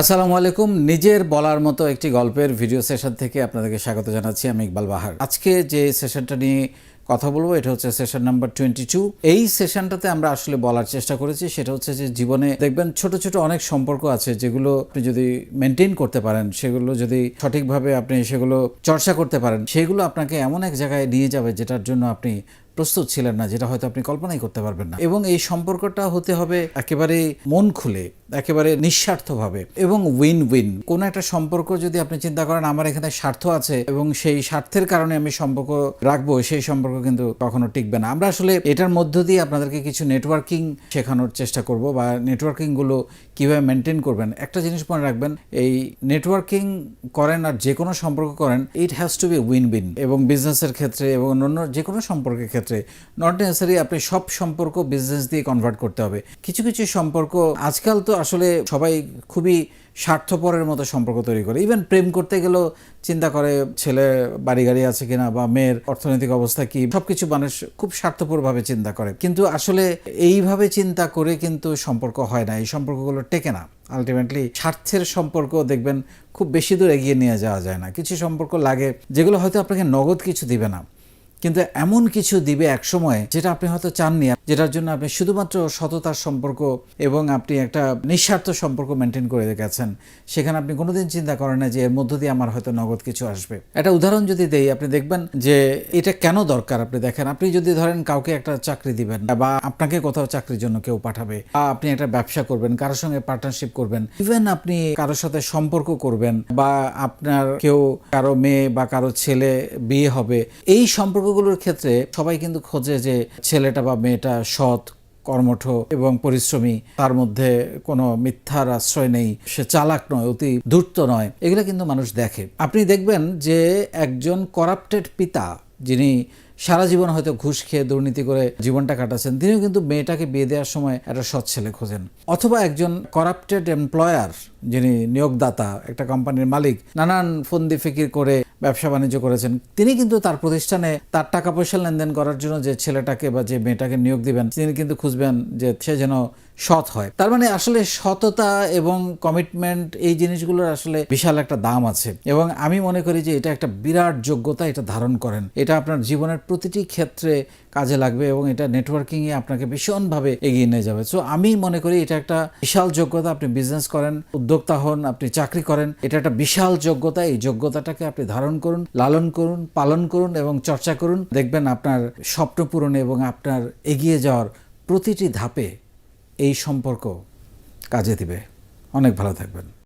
আসসালামু আলাইকুম। নিজের বলার মতো একটি গল্পের ভিডিও সেশন থেকে আপনাদেরকে স্বাগত জানাচ্ছি আমি ইকবাল বাহার। আজকে যে সেশনটা নিয়ে কথা বলব, এটা হচ্ছে সেশন নাম্বার টোয়েন্টি টু। এই সেশনটাতে আমরা আসলে বলার চেষ্টা করেছি, সেটা হচ্ছে যে জীবনে দেখবেন ছোট ছোট অনেক সম্পর্ক আছে যেগুলো আপনি যদি মেনটেন করতে পারেন, সেগুলো যদি সঠিকভাবে আপনি সেগুলো চর্চা করতে পারেন, সেগুলো আপনাকে এমন এক জায়গায় নিয়ে যাবে যেটার জন্য আপনি প্রস্তুত ছিলেন না, যেটা হয়তো আপনি কল্পনাই করতে পারবেন না। এবং এই সম্পর্কটা হতে হবে একেবারে মন খুলে, একেবারে নিঃস্বার্থভাবে এবং উইন উইন কোন একটা সম্পর্ক যদি আপনি চিন্তা করেন, আমার এখানে স্বার্থ আছে এবং সেই স্বার্থের কারণে আমি সম্পর্ক রাখব, সেই সম্পর্ক কিন্তু কখনো টিকবে না। আমরা আসলে এটার মধ্য দিয়ে আপনাদেরকে কিছু নেটওয়ার্কিং শেখানোর চেষ্টা করব বা নেটওয়ার্কিংগুলো কীভাবে মেনটেন করবেন। একটা জিনিস মনে রাখবেন, এই নেটওয়ার্কিং করেন আর যে কোনো সম্পর্ক করেন it has to be win win এবং বিজনেসের ক্ষেত্রে এবং অন্য যে কোনো সম্পর্কের ক্ষেত্রে নট নেসেসারি আপনি সব সম্পর্ক বিজনেস দিয়ে কনভার্ট করতে হবে। কিছু কিছু সম্পর্ক আজকাল তো আসলে সবাই খুবই স্বার্থপরের মতো সম্পর্ক তৈরি করে। ইভেন প্রেম করতে গেলেও চিন্তা করে ছেলে বাড়ি গাড়ি আছে কিনা বা মেয়ের অর্থনৈতিক অবস্থা কি, সবকিছু মানুষ খুব স্বার্থপরভাবে চিন্তা করে। কিন্তু আসলে এইভাবে চিন্তা করে কিন্তু সম্পর্ক হয় না, এই সম্পর্কগুলো টেকে না। আলটিমেটলি স্বার্থের সম্পর্ক দেখবেন খুব বেশি দূর এগিয়ে নিয়ে যাওয়া যায় না। কিছু সম্পর্ক লাগে যেগুলো হয়তো আপনাকে নগদ কিছু দিবে না। কিন্তু এমন কিছু দিবে এক সময় যেটা আপনি হয়তো চাননি, যেটার জন্য আপনি শুধুমাত্র সততার সম্পর্ক এবং আপনি একটা নিঃস্বার্থ সম্পর্ক মেনটেন করে গেছেন। সেখানে আপনি কোনোদিন চিন্তা করেন না যে এর মধ্য দিয়ে আমার হয়তো নগদ কিছু আসবে। একটা উদাহরণ যদি দেই, আপনি দেখবেন যে এটা কেন দরকার আপনি দেখেন। আপনি যদি ধরেন কাউকে একটা চাকরি দিবেন বা আপনাকে কোথাও চাকরির জন্য কেউ পাঠাবে বা আপনি একটা ব্যবসা করবেন, কারোর সঙ্গে পার্টনারশিপ করবেন ইভেন আপনি কারোর সাথে সম্পর্ক করবেন বা আপনার কেউ কারও মেয়ে বা কারও ছেলে বিয়ে হবে, এই সম্পর্কগুলোর ক্ষেত্রে সবাই কিন্তু খোঁজে যে ছেলেটা বা মেয়েটা সৎ, কর্মঠ এবং পরিশ্রমী, তার মধ্যে কোনো মিথ্যার আশ্রয় নেই, সে চালাক নয়, অতি ধূর্ত নয়, এগুলো কিন্তু মানুষ দেখে। আপনি দেখবেন যে একজন করাপ্টেড পিতা, যিনি সারা জীবন হয়তো ঘুষ খেয়ে দুর্নীতি করে জীবনটা কাটাচ্ছেন, তিনিও কিন্তু মেয়েটাকে বিয়ে দেওয়ার সময় একটা সৎ ছেলে খোঁজেন। অথবা একজন করাপ্টেড এমপ্লয়ার যিনি নিয়োগদাতা, একটা কোম্পানির মালিক, নানান ফন্দি ফিকির করে ব্যবসা বাণিজ্য করেছেন, তিনি কিন্তু তার প্রতিষ্ঠানে তার টাকা পয়সা লেনদেন করার জন্য যে ছেলেটাকে বা যে মেয়েটাকে নিয়োগ দিবেন, তিনি কিন্তু খুঁজবেন যে সে যেন সৎ হয়। তার মানে আসলে সততা এবং কমিটমেন্ট এই জিনিসগুলোর আসলে বিশাল একটা দাম আছে। এবং আমি মনে করি যে এটা একটা বিরাট যোগ্যতা এটা ধারণ করেন। এটা আপনার জীবনের প্রতিটি ক্ষেত্রে কাজে লাগবে এবং এটা নেটওয়ার্কিংয়ে আপনাকে ভীষণভাবে এগিয়ে নিয়ে যাবে। সো আমি মনে করি এটা একটা বিশাল যোগ্যতা। আপনি বিজনেস করেন, উদ্যোক্তা হন, আপনি চাকরি করেন, এটা একটা বিশাল যোগ্যতা। এই যোগ্যতাটাকে আপনি ধারণ করুন, লালন করুন, পালন করুন এবং চর্চা করুন। দেখবেন আপনার স্বপ্ন পূরণে এবং আপনার এগিয়ে যাওয়ার প্রতিটি ধাপে এই সম্পর্ক কাজে দিবে। অনেক ভালো থাকবেন।